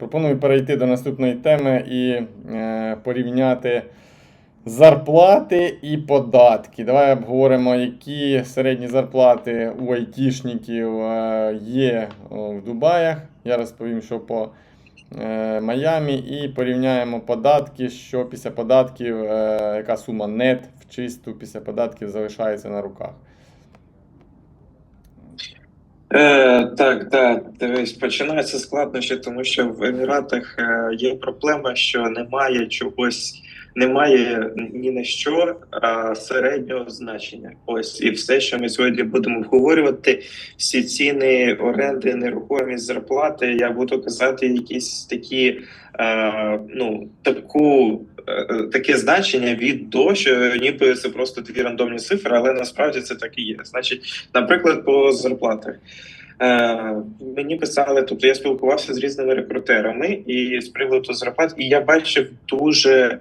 Пропоную перейти до наступної теми і е, порівняти зарплати і податки. Давай обговоримо, які середні зарплати у айтішників е, є в Дубаях. Я розповім, що по е, Майамі, і порівняємо податки, що після податків, е, яка сума нет в чисту після податків залишається на руках. Е, так, да, дивись, починається складнощі, тому що в Еміратах е, є проблема, що немає чогось, немає ні на що а, середнього значення. Ось і все, що ми сьогодні будемо обговорювати, всі ціни, оренди, нерухомість, зарплати. Я буду казати якісь такі, е, ну таку. Е, Таке значення від до, що ніби це просто дві рандомні цифри, але насправді це так і є. Значить, наприклад, по зарплатах. Е, мені писали, тобто я спілкувався з різними рекрутерами і з приводу зарплат, і я бачив дуже.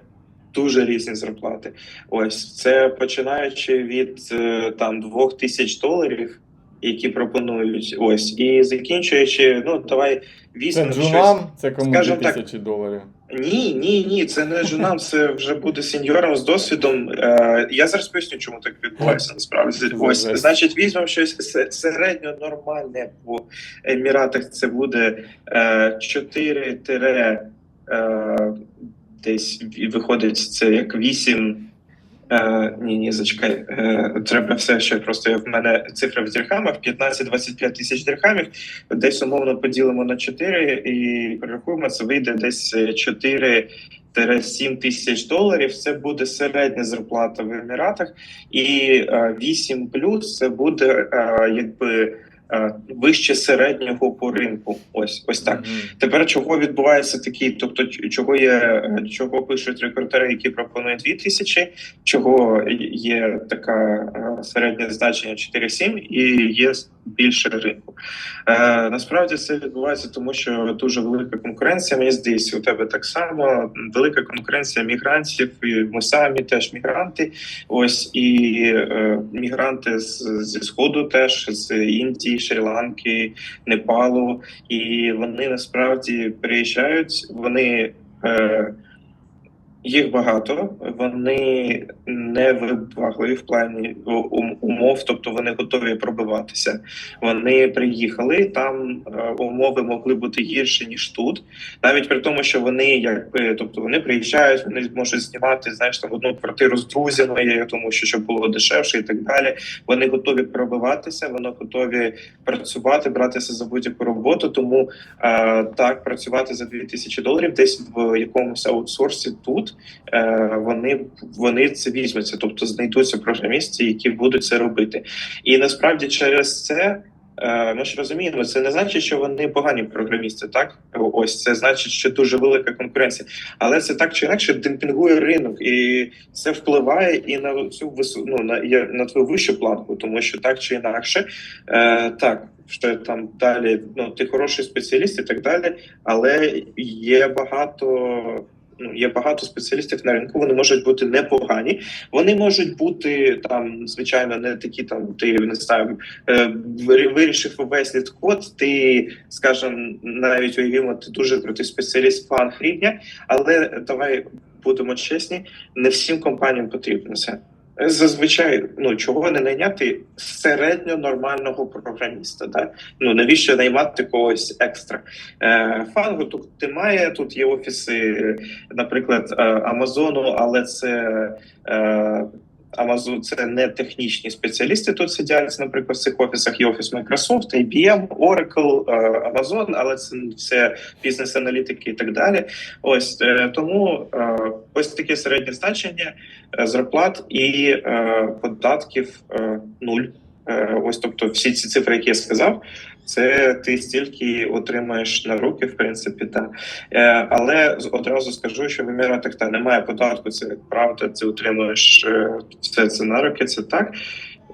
Дуже різні зарплати. Ось це починаючи від е, там двох тисяч доларів, які пропонують. Ось, і закінчуючи, ну давай Це щось. джунам, це кому скажем так, доларів. Ні, ні, ні, це не жунам, це вже буде сеньором з досвідом. Е, я зараз поясню, чому так відбувається насправді. Ось, значить, візьмемо щось се- середньо нормальне в Еміратах. Це буде е, 4 тире, е, десь виходить це як 8. Е, ні, ні, зачекай. Е, треба все ще просто в мене цифра в дирхамах 15-25 тисяч дирхамів. Десь умовно поділимо на 4 і перерахуємо, це вийде десь 4-7 тисяч доларів. Це буде середня зарплата в Еміратах, і е, 8 плюс це буде е, якби е, вище середнього по ринку. Ось ось так. Мгм. Тепер чого відбувається такий, тобто чого є, е, чого пишуть рекрутери, які пропонують 2 тисячі, чого є така е, середнє значення 4-7 і є більше ринку. Е, насправді це відбувається, тому що дуже велика конкуренція. Мені здається, у тебе так само велика конкуренція мігрантів. І ми самі теж мігранти. Ось і е, мігранти з, зі сходу, теж з Індії, Шрі-Ланки, Непалу. І вони насправді приїжджають. Вони е, їх багато, вони не вибагливі в плані умов, тобто вони готові пробиватися. Вони приїхали там. е, Умови могли бути гірші ніж тут, навіть при тому, що вони якби, тобто вони приїжджають, вони можуть знімати знаєш там одну квартиру з друзями, тому що щоб було дешевше і так далі. Вони готові пробиватися, вони готові працювати, братися за будь-яку роботу. Тому е, так працювати за 2000 доларів десь в якомусь аутсорсі тут е, вони, вони це візьмуться, тобто знайдуться програмісти, які будуть це робити. І насправді через це. е, Ми ж розуміємо, це не значить, що вони погані програмісти, так ось це значить, що дуже велика конкуренція, але це так чи інакше демпінгує ринок, і це впливає і на цю вису, ну, на, на твою вищу планку, тому що так чи інакше, е, так що там далі, ну ти хороший спеціаліст і так далі, але є багато. Ну, є багато спеціалістів на ринку. Вони можуть бути непогані. Вони можуть бути там, звичайно, не такі там. Ти не знаю, е, вирішив увесь код. Ти, скажімо, навіть уявімо, ти дуже крутий спеціаліст план рівня, але давай будемо чесні, не всім компаніям потрібно це. Зазвичай, ну чого не найняти середньо нормального програміста. Да? Ну навіщо наймати когось екстра? Е, Фангу тут немає. Тут є офіси, наприклад, е, Амазону, але це е, Amazon це не технічні спеціалісти. Тут сидять, наприклад, в цих офісах є офіс Microsoft, IBM, Oracle, е, Amazon, але це все бізнес-аналітики і так далі. Ось е, тому е, ось таке середнє значення зарплат і податків нуль. Е, Ось, тобто, всі ці цифри, які я сказав, це ти стільки отримаєш на руки, в принципі, так. Е, але одразу скажу, що в Еміратах та немає податку, це правда, ти отримуєш все це на руки, це так.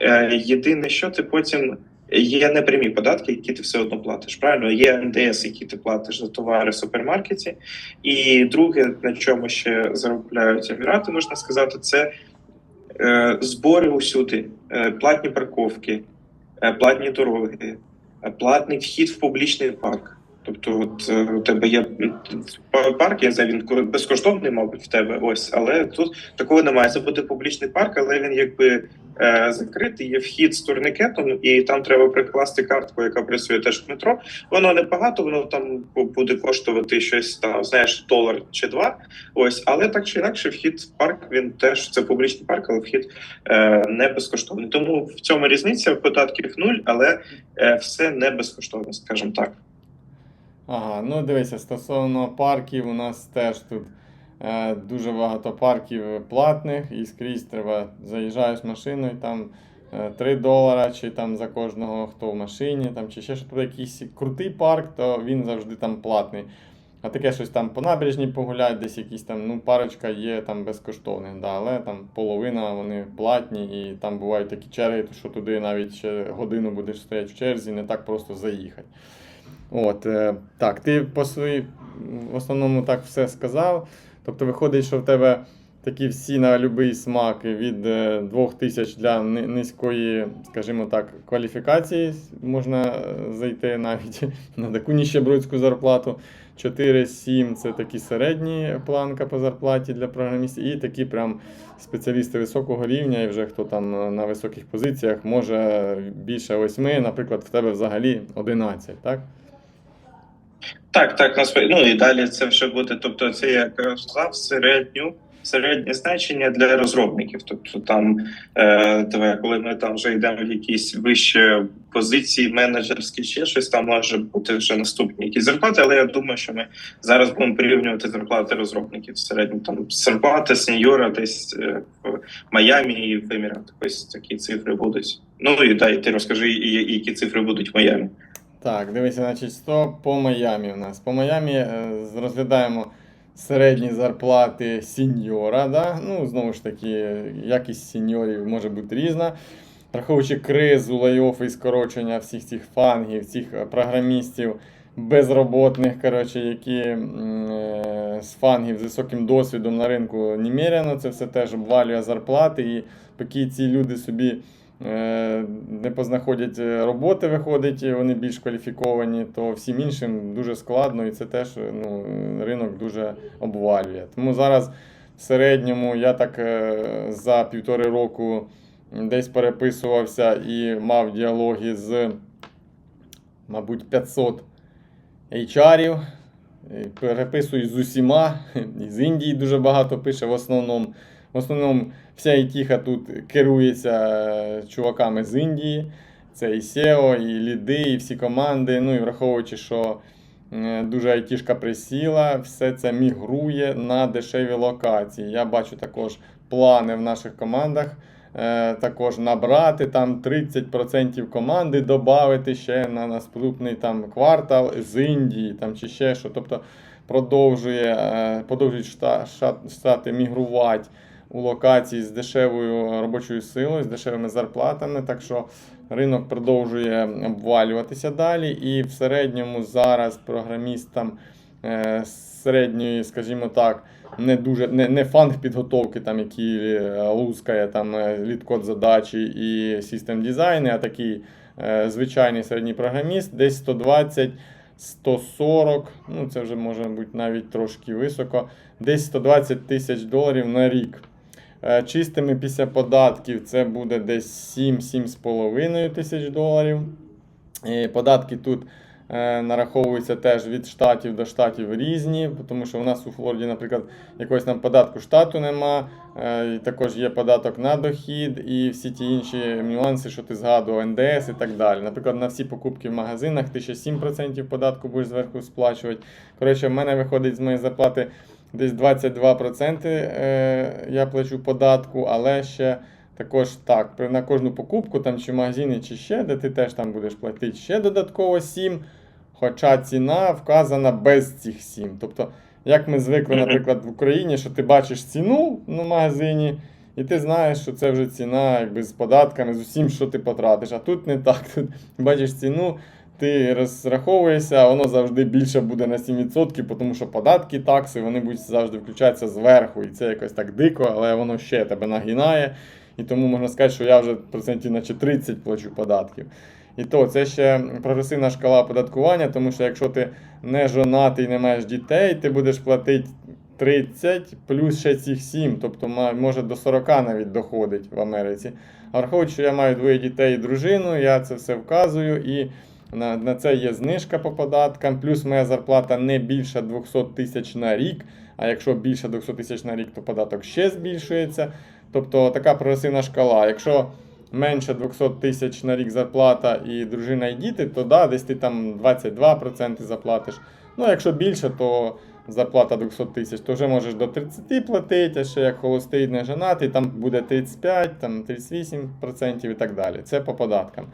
Е, єдине, що ти потім. Є непрямі податки, які ти все одно платиш. Правильно, є НДС, які ти платиш за товари в супермаркеті. І друге, на чому ще заробляють Емірати, можна сказати, це збори усюди, е, платні парковки, е, платні дороги, е, платний вхід в публічний парк. Тобто, от е, у тебе є парк, я знаю, він ко- безкоштовний, мабуть, в тебе ось, але тут такого немає. Це буде публічний парк, але він якби е, закритий, є вхід з турникетом, і там треба прикласти картку, яка працює теж в метро. Воно небагато, воно там буде коштувати щось там, знаєш, долар чи два. Ось, але так чи інакше, вхід в парк він теж це публічний парк, але вхід е, не безкоштовний. Тому в цьому різниця податків нуль, але е, все не безкоштовно, скажімо так. Ага, ну дивися, стосовно парків, у нас теж тут е, дуже багато парків платних і скрізь треба заїжджаєш машиною, там е, 3 долара, чи там за кожного, хто в машині, там, чи ще щось Тобто якийсь крутий парк, то він завжди там платний. А таке щось там по набережній погулять, десь якісь там, ну, парочка є там безкоштовних, да, але там половина вони платні, і там бувають такі черги, що туди навіть ще годину будеш стояти в черзі, не так просто заїхати. От, е, так, ти по своїй в основному так все сказав. Тобто виходить, що в тебе такі всі на будь-який смак від е, 2000 для низької, скажімо так, кваліфікації можна е, зайти навіть на таку ніщебродську зарплату. 4-7 це такі середні планка по зарплаті для програмістів, і такі прям спеціалісти високого рівня, і вже хто там е, на високих позиціях може більше 8, наприклад, в тебе взагалі 11, так? Так, так, насправді. Ну і далі це вже буде. Тобто, це як я сказав, середню. Середнє значення для розробників. Тобто там е, коли ми там вже йдемо в якісь вищі позиції, менеджерські ще щось, там може бути вже наступні якісь зарплати. Але я думаю, що ми зараз будемо порівнювати зарплати розробників середньо там зарплати сеньора десь е, в Майамі і в. Ось такі цифри будуть. Ну і дай ти розкажи, які цифри будуть в Майамі. Так, дивися, значить, 100 по Майамі у нас. По Майамі е, розглядаємо середні зарплати сіньора. Да? Ну, знову ж таки, якість сіньорів може бути різна. Враховуючи кризу, лайоф і скорочення всіх цих фангів, цих е, програмістів безроботних, коротше, які е, з фангів з високим досвідом на ринку немерено, це все теж обвалює зарплати. І поки ці люди собі не познаходять е, роботи, виходить, вони більш кваліфіковані, то всім іншим дуже складно, і це теж е, ну, ринок дуже обвалює. Тому зараз в середньому я так е, за півтори року десь переписувався і мав діалоги з, мабуть, 500 HR-ів. Е, Переписую з усіма. З Індії дуже багато пише в основному. В основному вся айтіха тут керується е, чуваками з Індії. Це і SEO, і ліди, і всі команди. Ну і враховуючи, що е, дуже айтішка присіла, все це мігрує на дешеві локації. Я бачу також плани в наших командах. е, Також набрати там 30% команди, додати ще на наступний там квартал з Індії там, чи ще що. Тобто продовжує, продовжують штати мігрувати у локації з дешевою робочою силою, з дешевими зарплатами. Так що ринок продовжує обвалюватися далі. І в середньому зараз програмістам е, середньої, скажімо так, не дуже не, не фанг підготовки, там, які е, лускає там е, задачі і систем дизайни, а такий звичайний середній програміст, десь 120. 140, ну це вже може бути навіть трошки високо, десь 120 тисяч доларів на рік. Е, Чистими після податків це буде десь 7-7,5 тисяч доларів. І податки тут е, нараховуються теж від штатів до штатів різні, тому що у нас у Флориді, наприклад, якогось там податку штату нема, е, і також є податок на дохід і всі ті інші нюанси, що ти згадував, НДС і так далі. Наприклад, на всі покупки в магазинах ти ще 7% податку будеш зверху сплачувати. Коротше, в мене виходить з моєї зарплати десь 22% е, я плачу податку, але ще. Також так, на кожну покупку там чи в магазині, чи ще, де ти теж там будеш платити ще додатково 7, хоча ціна вказана без цих 7. Тобто, як ми звикли, наприклад, в Україні, що ти бачиш ціну на магазині, і ти знаєш, що це вже ціна якби, з податками, з усім, що ти потратиш. А тут не так. Тут бачиш ціну, ти розраховуєшся, воно завжди більше буде на 7%, тому що податки, такси, вони будуть завжди включатися зверху. І це якось так дико, але воно ще тебе нагинає. І тому можна сказати, що я вже процентів наче 30 плачу податків. І то це ще прогресивна шкала оподаткування, тому що якщо ти не жонатий, не маєш дітей, ти будеш платити 30 плюс ще цих 7, тобто може до 40 навіть доходить в Америці. А враховуючи, що я маю двоє дітей і дружину, я це все вказую і на, на це є знижка по податкам, плюс моя зарплата не більше 200 тисяч на рік. А якщо більше 200 тисяч на рік, то податок ще збільшується. Тобто така прогресивна шкала. Якщо менше 200 тисяч на рік зарплата і дружина і діти, то да, десь ти там 22% заплатиш. Ну, якщо більше, то зарплата 200 тисяч, то вже можеш до 30 платити, а ще як холостий не женатий, там буде 35, там 38% і так далі. Це по податкам.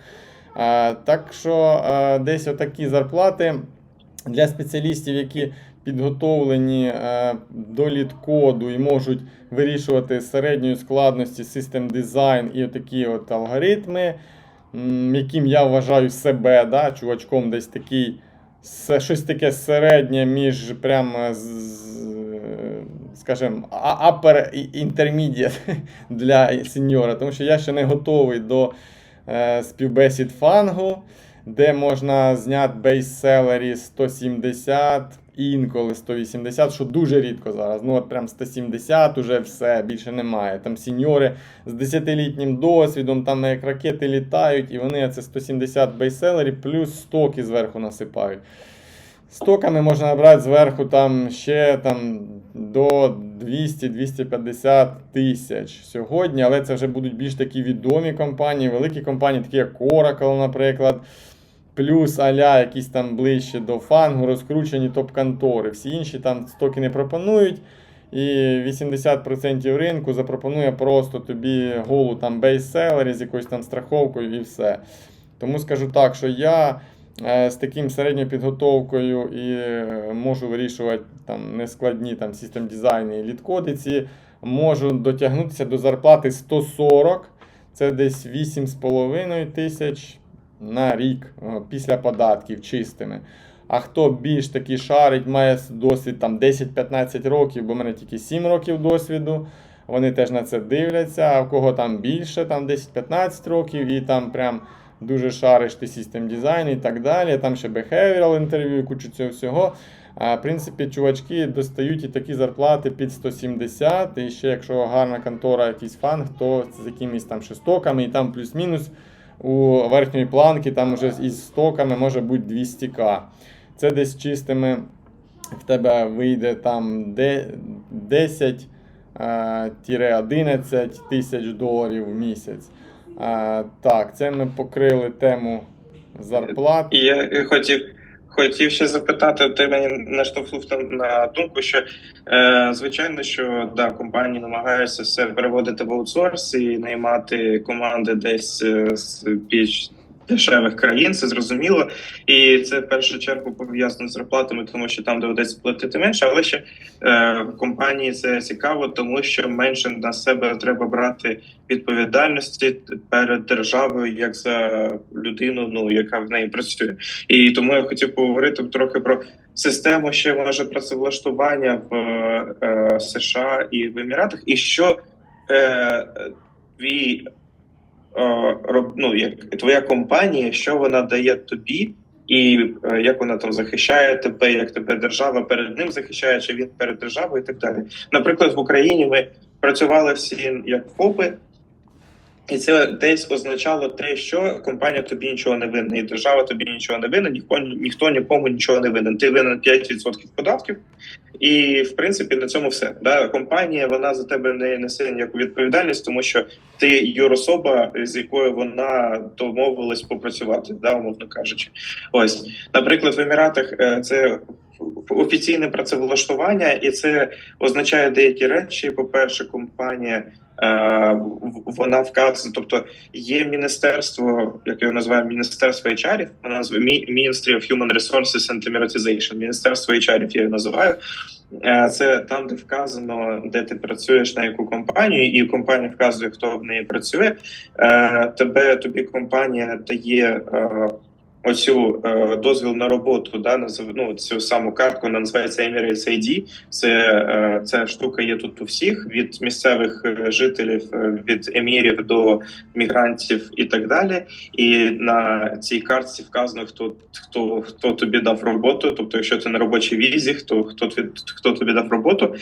А, так що десь отакі зарплати для спеціалістів, які підготовлені е, до літкоду і можуть вирішувати середньої складності систем дизайн і такі от алгоритми, яким я вважаю себе, да, чувачком десь такий, щось таке середнє між прям, скажімо, upper intermediate для сеньора, тому що я ще не готовий до е, співбесід фангу, де можна зняти бейс-селері 170, інколи 180, що дуже рідко зараз. Ну, от прям 170 уже все, більше немає. Там сіньори з 10-літнім досвідом, там як ракети літають, і вони це 170 бейселері плюс стоки зверху насипають. Стоками можна набрати зверху там ще там, до 200-250 тисяч сьогодні, але це вже будуть більш такі відомі компанії, великі компанії, такі як Oracle, наприклад. Плюс аля якісь там ближче до фангу, розкручені топ-контори. Всі інші там стоки не пропонують. І 80% ринку запропонує просто тобі голу там бейс-селері з якоюсь там страховкою і все. Тому скажу так, що я з таким середньою підготовкою і е, можу вирішувати там нескладні там систем дизайни і літкодиці, можу дотягнутися до зарплати 140, це десь 8,5 тисяч на рік е, після податків чистими. А хто більш таки шарить, має досвід там 10-15 років, бо в мене тільки 7 років досвіду. Вони теж на це дивляться, а в кого там більше, там 10-15 років, і там прям дуже шариш ти систем дизайн і так далі. Там ще behavioral інтерв'ю, кучу цього всього. А, в принципі, чувачки достають і такі зарплати під 170, і ще якщо гарна контора, якийсь фанг, то з якимись там шестоками, і там плюс-мінус у верхньої планки, там вже із стоками може бути 200к. Це десь чистими в тебе вийде там 10 е, тире 11 тисяч доларів в місяць. Е, Так, це ми покрили тему зарплат. Я е, хотів, хотів ще запитати, ти мені наштовхнув на, на думку, що е, звичайно, що да, компанії намагаються все переводити в аутсорс і наймати команди десь е, з більш дешевих країн, це зрозуміло. І це в першу чергу пов'язано з зарплатами, тому що там доведеться платити менше, але ще е, компанії це цікаво, тому що менше на себе треба брати відповідальності перед державою, як за людину, ну яка в неї працює. І тому я хотів поговорити трохи про систему ще може працевлаштування в е, США і в Еміратах, і що е, твій е, ну, як твоя компанія, що вона дає тобі. І е, як вона там захищає тебе, як тебе держава перед ним захищає, чи він перед державою, і так далі. Наприклад, в Україні ми працювали всі як ФОПи, і це десь означало те, що компанія тобі нічого не винна, і держава тобі нічого не винна, ніхто ніхто нікому нічого не винен. Ти винен 5% податків, і в принципі на цьому все. Да? Компанія вона за тебе не несе ніяку відповідальність, тому що ти юрособа, з якою вона домовилась попрацювати, да, умовно кажучи. Ось, наприклад, в Еміратах е, це офіційне працевлаштування, і це означає деякі речі. По перше, компанія. Е, вона вказує, тобто є міністерство, як його називаємо, міністерство HR, вона називає Ministry of Human Resources and Emiratization, Міністерство HR я його називаю. Е, Це там, де вказано, де ти працюєш на яку компанію, і компанія вказує, хто в неї працює. Е, Тебе тобі компанія дає оцю е, дозвіл на роботу, да, назив- ну, цю саму картку, вона називається Emirates ID. Це е, ця штука є тут у всіх від місцевих е, жителів, е, від емірів до мігрантів і так далі. І на цій картці вказано, хто хто хто тобі дав роботу. Тобто, якщо ти на робочій візі, хто хто хто тобі дав роботу.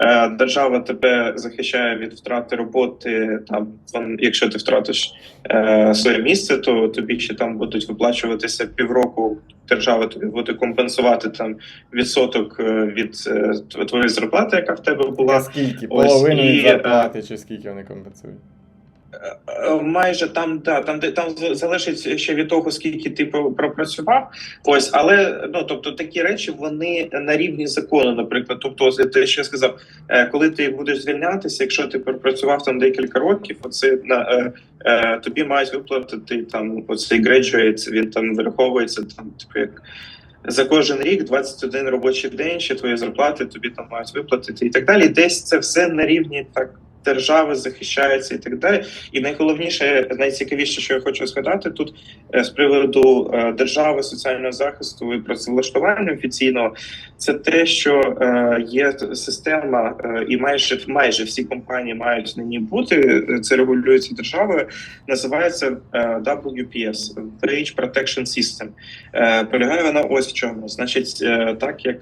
Е, Держава тебе захищає від втрати роботи. Там якщо ти втратиш е, своє місце, то тобі ще там будуть виплачуватися півроку. Держава тобі буде компенсувати там відсоток е, від е, твоєї зарплати, яка в тебе була. скільки? Половину і, зарплати, чи скільки вони компенсують? Майже там, да, там де там залежить ще від того, скільки ти про- пропрацював. Ось, але ну тобто такі речі вони на рівні закону. Наприклад, тобто, те, що сказав, е, коли ти будеш звільнятися, якщо ти пропрацював там декілька років, оце на е, е, тобі мають виплатити там оцей graduate, він там вираховується там, типу як. За кожен рік 21 робочий день ще твої зарплати тобі там мають виплатити і так далі. Десь це все на рівні так держави захищається і так далі. І найголовніше, найцікавіше, що я хочу згадати тут е, з приводу е, держави, соціального захисту і працевлаштування офіційного, це те, що е, є система, і майже майже всі компанії мають на ній бути. Це регулюється державою. Називається WPS Wage Protection System. Полягає вона ось в чому. Значить, так як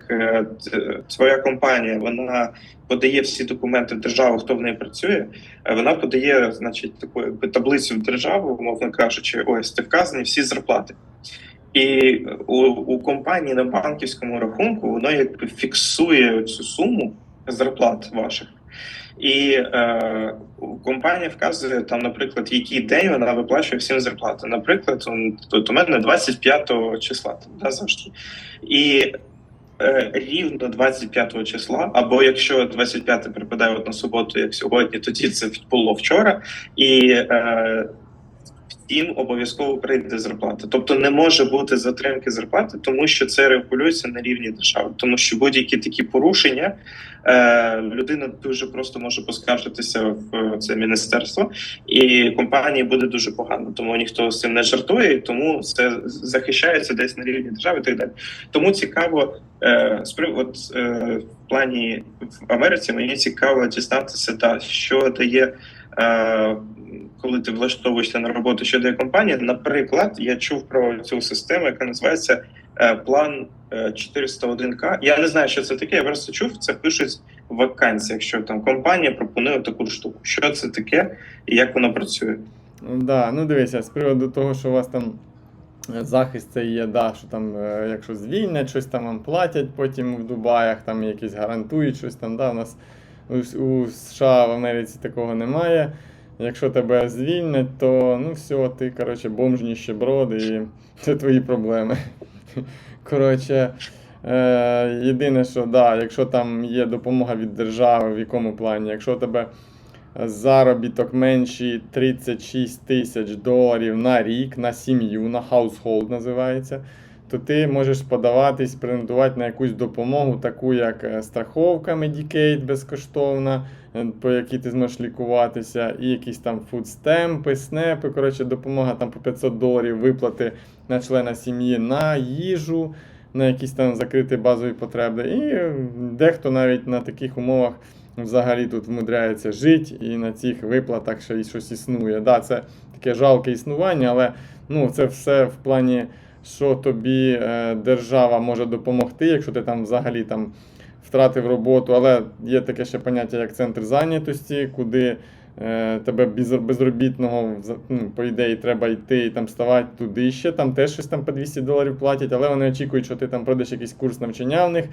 твоя компанія вона подає всі документи в державу, хто в неї працює, е, вона подає, значить, таку якби таблицю в державу, умовно кажучи, ось ти вказані всі зарплати. І у, у компанії на банківському рахунку воно якби фіксує цю суму зарплат ваших. І е, компанія вказує там, наприклад, який день вона виплачує всім зарплати. Наприклад, тут у мене 25 числа да, завжди. І рівно 25 числа, або якщо 25 припадає от на суботу, як сьогодні, тоді це було вчора. І е, всім обов'язково прийде зарплата. Тобто не може бути затримки зарплати, тому що це регулюється на рівні держави. Тому що будь-які такі порушення е, людина дуже просто може поскаржитися в це міністерство, і компанії буде дуже погано. Тому ніхто з цим не жартує, тому це захищається десь на рівні держави. І так далі. Тому цікаво е, от, е, в плані в Америці. Мені цікаво дізнатися, да, що дає. Е, коли ти влаштовуєшся на роботу щодо компанії, наприклад, я чув про цю систему, яка називається е, план е, 401К. Я не знаю, що це таке. Я просто чув, це пишуть в вакансіях, що там компанія пропонує таку штуку. Що це таке і як воно працює? Ну, Да, ну дивися, з приводу того, що у вас там е, захист це є, да, що там, е, якщо звільнять, щось там вам платять потім в Дубаях, там якісь гарантують щось там. Да, у нас у, США в Америці такого немає. Якщо тебе звільнять, то ну все, ти, коротше, бомж ніщеброд і це твої проблеми. Коротше, е, єдине, що да, якщо там є допомога від держави, в якому плані, якщо тебе заробіток менший 36 тисяч доларів на рік, на сім'ю, на household називається, то ти можеш подаватись, претендувати на якусь допомогу, таку як е, страховка Medicaid безкоштовна, е, по якій ти зможеш лікуватися, і якісь там фудстемпи, снепи, коротше, допомога там по 500 доларів виплати на члена сім'ї на їжу, на якісь там закриті базові потреби. І е, дехто навіть на таких умовах взагалі тут вмудряється жити і на цих виплатах ще й щось існує. Да, це таке жалке існування, але ну, це все в плані, що тобі е, держава може допомогти, якщо ти там взагалі там втратив роботу. Але є таке ще поняття, як центр зайнятості, куди тебе безробітного, ну, по ідеї, треба йти і там ставати туди ще. Там теж щось там по 200 доларів платять, але вони очікують, що ти там пройдеш якийсь курс навчання в них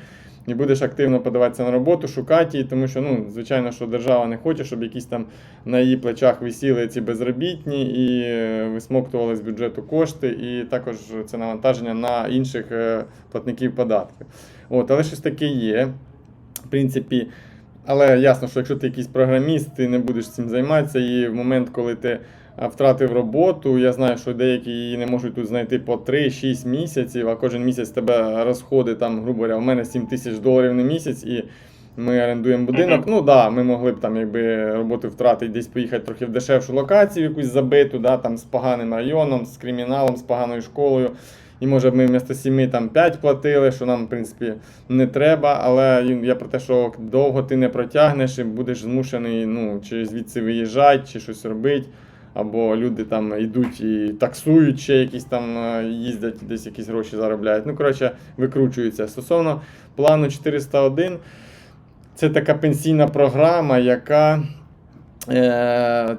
і будеш активно подаватися на роботу, шукати її, тому що, ну, звичайно, що держава не хоче, щоб якісь там на її плечах висіли ці безробітні і е, висмоктували з бюджету кошти, і також це навантаження на інших е, платників податків. От, але щось таке є. В принципі, але ясно, що якщо ти якийсь програміст, ти не будеш цим займатися, і в момент, коли ти втратив роботу, я знаю, що деякі її не можуть тут знайти по 3-6 місяців, а кожен місяць тебе розходи, там, грубо говоря, у мене 7 тисяч доларів на місяць, і ми орендуємо будинок. Ну так, да, ми могли б там, якби роботу втратити, десь поїхати трохи в дешевшу локацію, якусь забиту, да, там, з поганим районом, з криміналом, з поганою школою. І може ми вмісто 7 там 5 платили, що нам, в принципі, не треба. Але я про те, що довго ти не протягнеш і будеш змушений ну, чи звідси виїжджати, чи щось робити. Або люди там йдуть і таксують, ще якісь там е, їздять, десь якісь гроші заробляють. Ну, коротше, викручуються. Стосовно плану 401, це така пенсійна програма, яка е,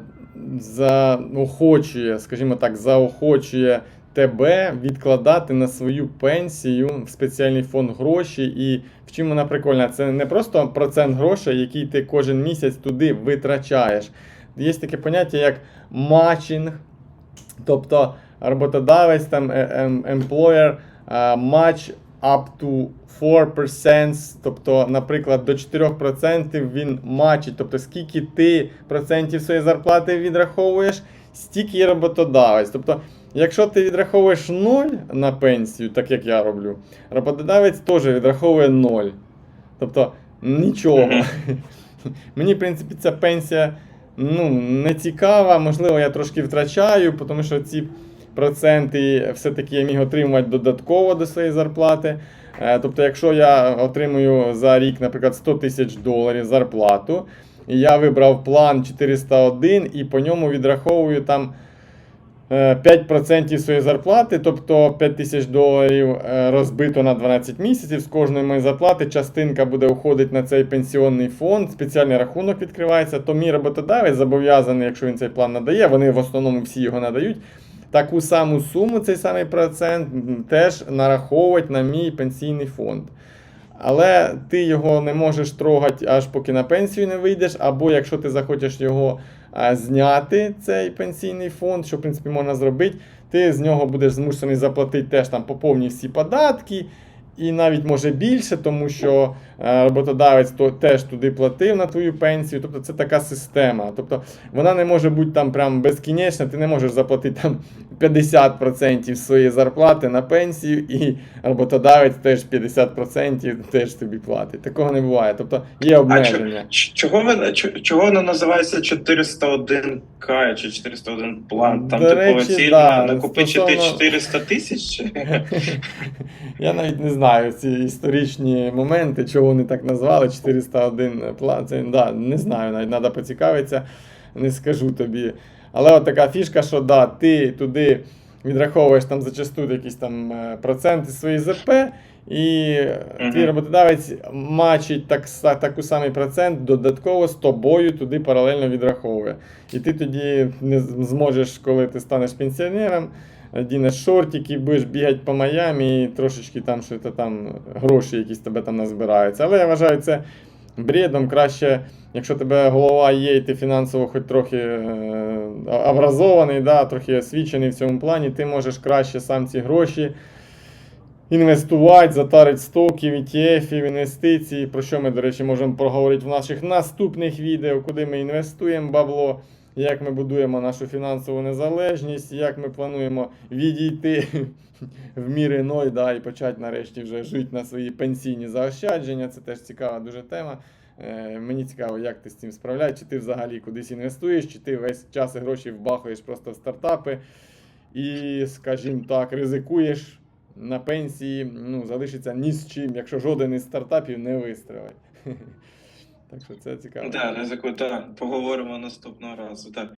заохочує, скажімо так, заохочує тебе відкладати на свою пенсію в спеціальний фонд гроші. І в чим вона прикольна? Це не просто процент грошей, який ти кожен місяць туди витрачаєш. Є таке поняття, як матчинг, тобто роботодавець, там е, ем, employer, е, match up to 4%, тобто, наприклад, до 4% він матчить, тобто скільки ти процентів своєї зарплати відраховуєш, стільки і роботодавець. Тобто, якщо ти відраховуєш 0 на пенсію, так як я роблю, роботодавець теж відраховує 0. Тобто нічого. Мені, в принципі, ця пенсія ну, не цікава, можливо, я трошки втрачаю, тому що ці проценти все-таки я міг отримувати додатково до своєї зарплати. Е, Тобто, якщо я отримую за рік, наприклад, 100 тисяч доларів зарплату, я вибрав план 401 і по ньому відраховую там е, 5% своєї зарплати, тобто 5 тисяч доларів е, розбито на 12 місяців. З кожної моєї зарплати частинка буде уходити на цей пенсіонний фонд, спеціальний рахунок відкривається, то мій роботодавець зобов'язаний, якщо він цей план надає, вони в основному всі його надають. Таку саму суму, цей самий процент, теж нараховувати на мій пенсійний фонд. Але ти його не можеш трогати, аж поки на пенсію не вийдеш, або якщо ти захочеш його а, зняти, цей пенсійний фонд, що в принципі можна зробити, ти з нього будеш змушений заплатити теж там по повні всі податки, і навіть може більше, тому що е, роботодавець то, теж туди платив на твою пенсію. Тобто це така система. Тобто вона не може бути там прям безкінечна, ти не можеш заплатити там 50% своєї зарплати на пенсію, і роботодавець теж 50% теж тобі платить. Такого не буває. Тобто є А обмеження. ч- чого чо- чого вона називається 401К чи 401 план? Там До типу речі, ціль да, накопичити стосовно- 400 тисяч? Я навіть не знаю ці історичні моменти, чого вони так назвали. 401 план. Це, да, не знаю, навіть треба поцікавитися, не скажу тобі. Але от така фішка, що да, ти туди відраховуєш там зачасту якісь там е, проценти свої ЗП, і Мгм. твій роботодавець мачить так, таку самий процент додатково з тобою туди паралельно відраховує. І ти тоді не зможеш, коли ти станеш пенсіонером, одінеш шортики, будеш бігати по Майамі і трошечки там що там гроші якісь тебе там назбираються. Але я вважаю це бредом. Краще, якщо тебе голова є, і ти фінансово хоч трохи е, образований, да, трохи освічений в цьому плані, ти можеш краще сам ці гроші. Інвестувати, затарити стоків, ETF, інвестиції, про що ми, до речі, можемо проговорити в наших наступних відео, куди ми інвестуємо бабло, як ми будуємо нашу фінансову незалежність, як ми плануємо відійти в мір іной, да, і почати нарешті вже жити на свої пенсійні заощадження. Це теж цікава дуже тема. Е, мені цікаво, як ти з цим справляєш, чи ти взагалі кудись інвестуєш, чи ти весь час і гроші вбахуєш просто в стартапи і, скажімо так, ризикуєш на пенсії, ну, залишиться ні з чим, якщо жоден із стартапів не вистрелить. Так що це цікаво. Так, ризику, так. Поговоримо наступного разу. Так.